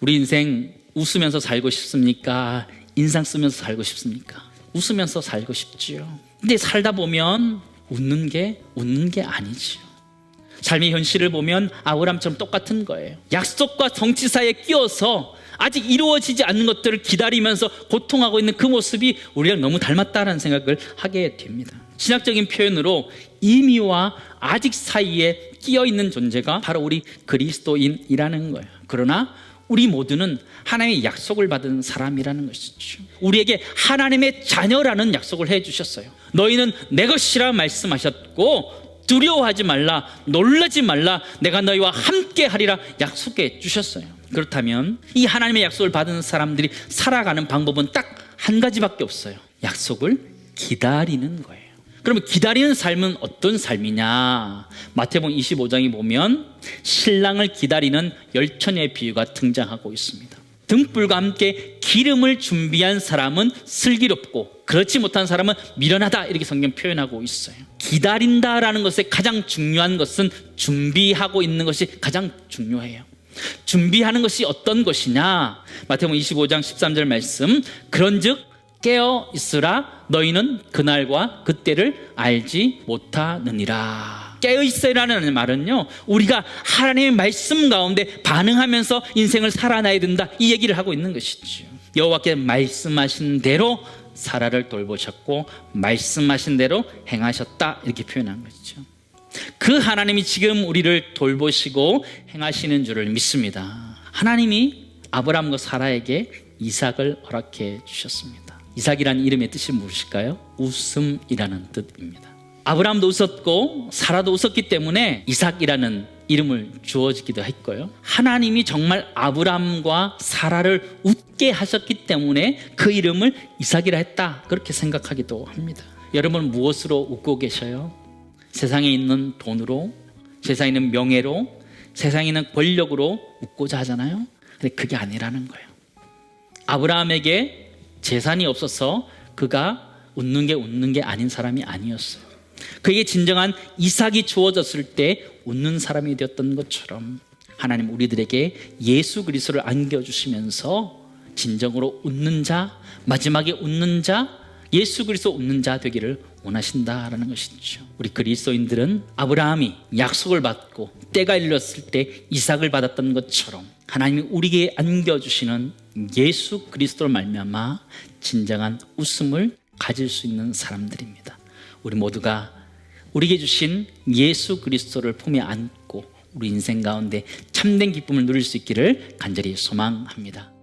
우리 인생 웃으면서 살고 싶습니까? 인상 쓰면서 살고 싶습니까? 웃으면서 살고 싶지요. 근데 살다 보면 웃는 게 웃는 게 아니지요. 삶의 현실을 보면 아브람처럼 똑같은 거예요. 약속과 정치 사이에 끼어서 아직 이루어지지 않는 것들을 기다리면서 고통하고 있는 그 모습이 우리랑 너무 닮았다는 생각을 하게 됩니다. 신학적인 표현으로 이미와 아직 사이에 끼어 있는 존재가 바로 우리 그리스도인이라는 거예요. 그러나 우리 모두는 하나님의 약속을 받은 사람이라는 것이죠. 우리에게 하나님의 자녀라는 약속을 해 주셨어요. 너희는 내 것이라 말씀하셨고 두려워하지 말라, 놀라지 말라, 내가 너희와 함께 하리라 약속해 주셨어요. 그렇다면 이 하나님의 약속을 받은 사람들이 살아가는 방법은 딱 한 가지밖에 없어요. 약속을 기다리는 거예요. 그러면 기다리는 삶은 어떤 삶이냐? 마태복음 25장에 보면 신랑을 기다리는 열천의 비유가 등장하고 있습니다. 등불과 함께 기름을 준비한 사람은 슬기롭고 그렇지 못한 사람은 미련하다 이렇게 성경 표현하고 있어요. 기다린다라는 것의 가장 중요한 것은 준비하고 있는 것이 가장 중요해요. 준비하는 것이 어떤 것이냐? 마태복음 25장 13절 말씀. 그런즉 깨어 있으라 너희는 그날과 그때를 알지 못하느니라. 깨어 있으라는 말은요. 우리가 하나님의 말씀 가운데 반응하면서 인생을 살아나야 된다. 이 얘기를 하고 있는 것이죠. 여호와께 말씀하신 대로 사라를 돌보셨고 말씀하신 대로 행하셨다. 이렇게 표현한 것이죠. 그 하나님이 지금 우리를 돌보시고 행하시는 줄을 믿습니다. 하나님이 아브라함과 사라에게 이삭을 허락해 주셨습니다. 이삭이라는 이름의 뜻이 무엇일까요? 웃음이라는 뜻입니다. 아브라함도 웃었고 사라도 웃었기 때문에 이삭이라는 이름을 주어지기도 했고요. 하나님이 정말 아브라함과 사라를 웃게 하셨기 때문에 그 이름을 이삭이라 했다. 그렇게 생각하기도 합니다. 여러분 무엇으로 웃고 계셔요? 세상에 있는 돈으로, 세상에 있는 명예로, 세상에 있는 권력으로 웃고자 하잖아요. 근데 그게 아니라는 거예요. 아브라함에게 재산이 없어서 그가 웃는 게 웃는 게 아닌 사람이 아니었어요. 그에게 진정한 이삭이 주어졌을 때 웃는 사람이 되었던 것처럼 하나님 우리들에게 예수 그리스도를 안겨 주시면서 진정으로 웃는 자, 마지막에 웃는 자, 예수 그리스도 웃는 자 되기를 원하신다라는 것이죠. 우리 그리스도인들은 아브라함이 약속을 받고 때가 이르렀을 때 이삭을 받았던 것처럼 하나님이 우리에게 안겨 주시는 예수 그리스도를 말미암아 진정한 웃음을 가질 수 있는 사람들입니다. 우리 모두가 우리에게 주신 예수 그리스도를 품에 안고 우리 인생 가운데 참된 기쁨을 누릴 수 있기를 간절히 소망합니다.